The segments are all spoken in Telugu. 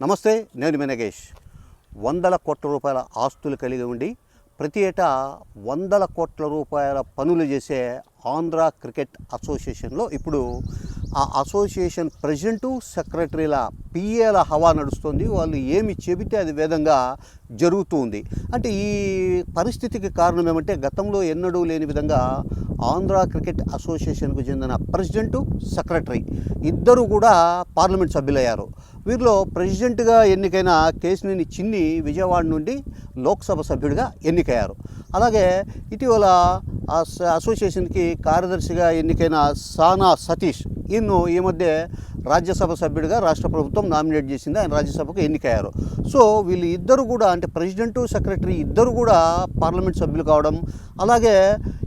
నమస్తే నేను మినగేష్ వందల కోట్ల రూపాయల ఆస్తులు కలిగి ఉండి ప్రతి ఏటా వందల కోట్ల రూపాయల పనులు చేసే ఆంధ్ర క్రికెట్ అసోసియేషన్లో ఇప్పుడు ఆ అసోసియేషన్ ప్రెసిడెంటు సెక్రటరీల పిఏల హవా నడుస్తుంది. వాళ్ళు ఏమి చెబితే అది విధంగా జరుగుతూ ఉంది అంటే ఈ పరిస్థితికి కారణం ఏమంటే గతంలో ఎన్నడూ లేని విధంగా ఆంధ్ర క్రికెట్ అసోసియేషన్కు చెందిన ప్రెసిడెంటు సెక్రటరీ ఇద్దరు కూడా పార్లమెంట్ సభ్యులయ్యారు. వీరిలో ప్రెసిడెంట్గా ఎన్నికైన కేసినేని చిన్ని విజయవాడ నుండి లోక్సభ సభ్యుడిగా ఎన్నికయ్యారు. అలాగే ఇటీవల అసోసియేషన్కి కార్యదర్శిగా ఎన్నికైన సానా సతీష్ ఈయన్ను ఈ మధ్య రాజ్యసభ సభ్యుడిగా రాష్ట్ర ప్రభుత్వం నామినేట్ చేసింది. ఆయన రాజ్యసభకు ఎన్నికయ్యారు. సో వీళ్ళు ఇద్దరు కూడా అంటే ప్రెసిడెంటు సెక్రటరీ ఇద్దరు కూడా పార్లమెంట్ సభ్యులు కావడం అలాగే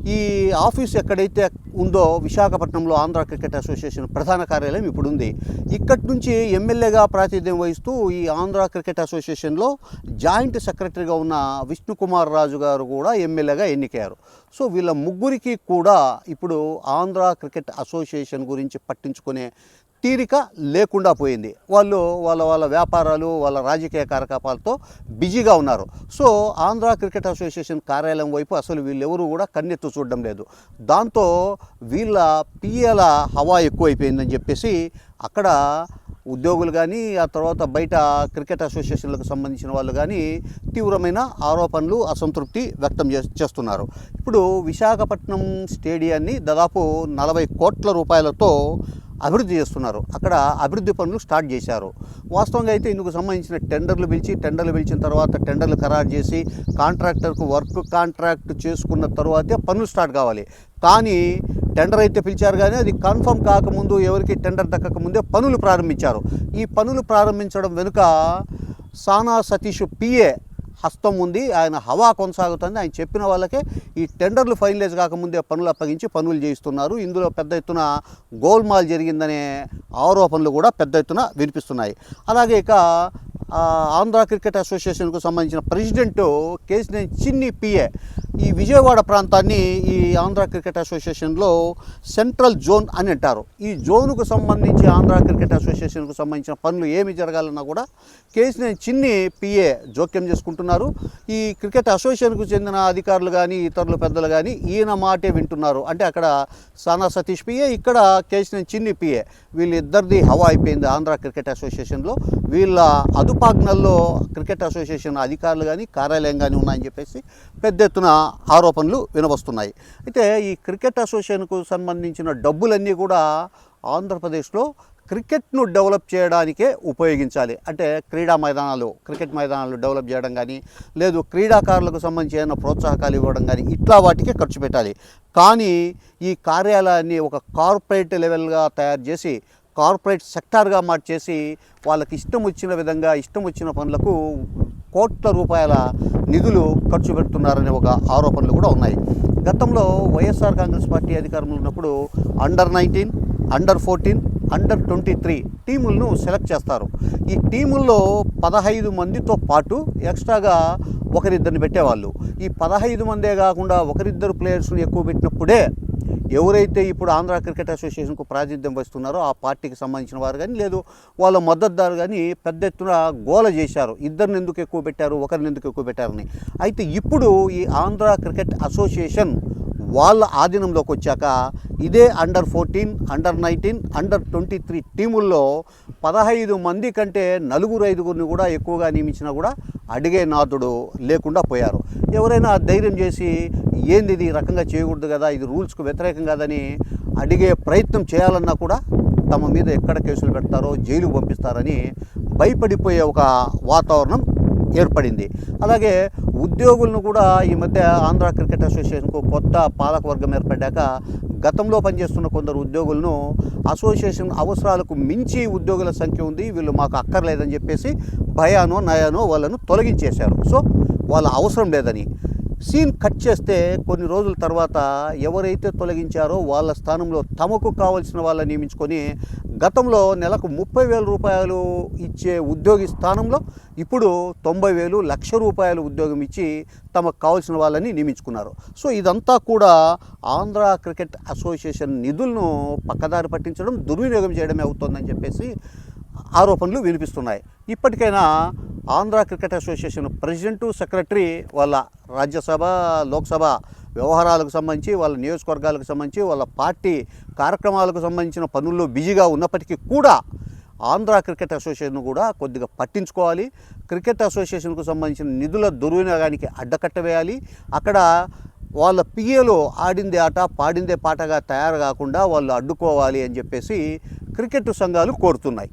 ఈ ఆఫీస్ ఎక్కడైతే ఉందో విశాఖపట్నంలో ఆంధ్ర క్రికెట్ అసోసియేషన్ ప్రధాన కార్యాలయం ఇప్పుడు ఉంది ఇక్కడి నుంచి ఎమ్మెల్యేగా ప్రాతినిధ్యం వహిస్తూ ఈ ఆంధ్ర క్రికెట్ అసోసియేషన్లో జాయింట్ సెక్రటరీగా ఉన్న విష్ణుకుమార్ రాజు గారు కూడా ఎమ్మెల్యేగా ఎన్నికయ్యారు. సో వీళ్ళ ముగ్గురికి కూడా ఇప్పుడు ఆంధ్ర క్రికెట్ అసోసియేషన్ గురించి పట్టించుకునే తీరిక లేకుండా పోయింది. వాళ్ళు వాళ్ళ వాళ్ళ వ్యాపారాలు వాళ్ళ రాజకీయ కార్యకలాపాలతో బిజీగా ఉన్నారు. సో ఆంధ్ర క్రికెట్ అసోసియేషన్ కార్యాలయం వైపు అసలు వీళ్ళెవరూ కూడా కన్నెత్తు చూడడం లేదు. దాంతో వీళ్ళ పిఏల హవా ఎక్కువైపోయిందని చెప్పేసి అక్కడ ఉద్యోగులు కానీ ఆ తర్వాత బయట క్రికెట్ అసోసియేషన్లకు సంబంధించిన వాళ్ళు కానీ తీవ్రమైన ఆరోపణలు అసంతృప్తి వ్యక్తం చే చేస్తున్నారు. ఇప్పుడు విశాఖపట్నం స్టేడియాన్ని దాదాపు నలభై కోట్ల రూపాయలతో అభివృద్ధి చేస్తున్నారు. అక్కడ అభివృద్ధి పనులు స్టార్ట్ చేశారు. వాస్తవంగా అయితే ఇందుకు సంబంధించిన టెండర్లు పిలిచి టెండర్లు పిలిచిన తర్వాత టెండర్లు ఖరారు చేసి కాంట్రాక్టర్కు వర్క్ కాంట్రాక్ట్ చేసుకున్న తర్వాతే పనులు స్టార్ట్ కావాలి. కానీ టెండర్ అయితే పిలిచారు కానీ అది కన్ఫర్మ్ కాకముందు ఎవరికి టెండర్ దక్కకముందే పనులు ప్రారంభించారు. ఈ పనులు ప్రారంభించడం వెనుక సానా సతీష్ పిఏ హస్తం ఉంది ఆయన హవా కొనసాగుతుంది. ఆయన చెప్పిన వాళ్ళకే ఈ టెండర్లు ఫైనలైజ్ కాకముందే పనులు అప్పగించి పనులు చేయిస్తున్నారు. ఇందులో పెద్ద ఎత్తున గోల్మాల్ జరిగిందనే ఆరోపణలు కూడా పెద్ద ఎత్తున వినిపిస్తున్నాయి. అలాగే ఇక ఆంధ్ర క్రికెట్ అసోసియేషన్కు సంబంధించిన ప్రెసిడెంట్ కేసినేని చిన్ని పిఏ ఈ విజయవాడ ప్రాంతాన్ని ఈ ఆంధ్ర క్రికెట్ అసోసియేషన్లో సెంట్రల్ జోన్ అని అంటారు. ఈ జోన్కు సంబంధించి ఆంధ్ర క్రికెట్ అసోసియేషన్కు సంబంధించిన పనులు ఏమి జరగాలన్నా కూడా కేసినేని చిన్ని పిఏ జోక్యం చేసుకుంటున్నారు. ఈ క్రికెట్ అసోసియేషన్కు చెందిన అధికారులు కానీ ఇతరులు పెద్దలు కానీ ఈయన మాటే వింటున్నారు. అంటే అక్కడ సానా సతీష్ పిఏ ఇక్కడ కేసినేని చిన్ని పిఏ. వీళ్ళిద్దరిది హవా అయిపోయింది ఆంధ్ర క్రికెట్ అసోసియేషన్లో. వీళ్ళ అదుపాజ్ఞల్లో క్రికెట్ అసోసియేషన్ అధికారులు కానీ కార్యాలయం కానీ ఉన్నాయని చెప్పేసి పెద్ద ఎత్తున ఆరోపణలు వినవస్తున్నాయి అయితే ఈ క్రికెట్ అసోసియేషన్కు సంబంధించిన డబ్బులన్నీ కూడా ఆంధ్రప్రదేశ్లో క్రికెట్ను డెవలప్ చేయడానికే ఉపయోగించాలి. అంటే క్రీడా మైదానాలు క్రికెట్ మైదానాలు డెవలప్ చేయడం కానీ లేదు క్రీడాకారులకు సంబంధించిన ప్రోత్సాహకాలు ఇవ్వడం కానీ ఇట్లా వాటికే ఖర్చు పెట్టాలి. కానీ ఈ కార్యాలయాన్ని ఒక కార్పొరేట్ లెవెల్గా తయారు చేసి కార్పొరేట్ సెక్టార్గా మార్చేసి వాళ్ళకి ఇష్టం వచ్చిన విధంగా ఇష్టం వచ్చిన పనులకు కోట్ల రూపాయల నిధులు ఖర్చు పెడుతున్నారనే ఒక ఆరోపణలు కూడా ఉన్నాయి. గతంలో వైఎస్ఆర్ కాంగ్రెస్ పార్టీ అధికారంలో ఉన్నప్పుడు under nineteen under fourteen under twenty three టీములను select చేస్తారు. ఈ టీముల్లో పదహైదు మందితో పాటు ఎక్స్ట్రాగా ఒకరిద్దరిని పెట్టేవాళ్ళు. ఈ పదహైదు మందే కాకుండా ఒకరిద్దరు ప్లేయర్స్ని ఎక్కువ పెట్టినప్పుడే ఎవరైతే ఇప్పుడు ఆంధ్ర క్రికెట్ అసోసియేషన్కు ప్రాతినిధ్యం వస్తున్నారో ఆ పార్టీకి సంబంధించిన వారు కానీ లేదు వాళ్ళ మద్దతుదారు కానీ పెద్ద ఎత్తున గోల చేశారు. ఇద్దరిని ఎందుకు ఎక్కువ పెట్టారు? ఒకరిని ఎందుకు ఎక్కువ పెట్టారని. అయితే ఇప్పుడు ఈ ఆంధ్ర క్రికెట్ అసోసియేషన్ వాళ్ళ ఆధీనంలోకి వచ్చాక ఇదే under fourteen under nineteen under twenty three టీముల్లో పదహైదు మంది కంటే నలుగురు ఐదుగురిని కూడా ఎక్కువగా నియమించినా కూడా అడిగే నాథుడు లేకుండా పోయారు. ఎవరైనా ధైర్యం చేసి ఏంది ఇది రకంగా చేయకూడదు కదా ఇది రూల్స్కు వ్యతిరేకం కాదని అడిగే ప్రయత్నం చేయాలన్నా కూడా తమ మీద ఎక్కడ కేసులు పెడతారో జైలుకు పంపిస్తారని భయపడిపోయే ఒక వాతావరణం ఏర్పడింది. అలాగే ఉద్యోగులను కూడా ఈ మధ్య ఆంధ్ర క్రికెట్ అసోసియేషన్కు కొత్త పాలకవర్గం ఏర్పడ్డాక గతంలో పనిచేస్తున్న కొందరు ఉద్యోగులను అసోసియేషన్ అవసరాలకు మించి ఉద్యోగుల సంఖ్య ఉంది. వీళ్ళు మాకు అక్కర్లేదని చెప్పేసి భయానో నయానో వాళ్ళను తొలగించేశారు. సో వాళ్ళ అవసరం లేదని. సీన్ కట్ చేస్తే కొన్ని రోజుల తర్వాత ఎవరైతే తొలగించారో వాళ్ళ స్థానంలో తమకు కావలసిన వాళ్ళని నియమించుకొని గతంలో నెలకు ముప్పై వేల రూపాయలు ఇచ్చే ఉద్యోగి స్థానంలో ఇప్పుడు తొంభై వేలు లక్ష రూపాయలు ఉద్యోగం ఇచ్చి తమకు కావాల్సిన వాళ్ళని నియమించుకున్నారు. సో ఇదంతా కూడా ఆంధ్ర క్రికెట్ అసోసియేషన్ నిధులను పక్కదారి పట్టించడం దుర్వినియోగం చేయడమే అవుతుందని చెప్పేసి ఆరోపణలు వినిపిస్తున్నాయి. ఇప్పటికైనా Andhra cricket association president secretary వాళ్ళ రాజ్యసభ లోక్సభ వ్యవహారాలకు సంబంధించి వాళ్ళ నియోజకవర్గాలకు సంబంధించి వాళ్ళ పార్టీ కార్యక్రమాలకు సంబంధించిన పనుల్లో బిజీగా ఉన్నప్పటికీ కూడా ఆంధ్ర క్రికెట్ అసోసియేషన్ కూడా కొద్దిగా పట్టించుకోవాలి. క్రికెట్ అసోసియేషన్కు సంబంధించిన నిధుల దుర్వినియోగానికి అడ్డకట్ట వేయాలి. అక్కడ వాళ్ళ పిఏలో ఆడిందే ఆట పాడిందే పాటగా తయారు కాకుండా వాళ్ళు అడ్డుకోవాలి అని చెప్పేసి క్రికెట్ సంఘాలు కోరుతున్నాయి.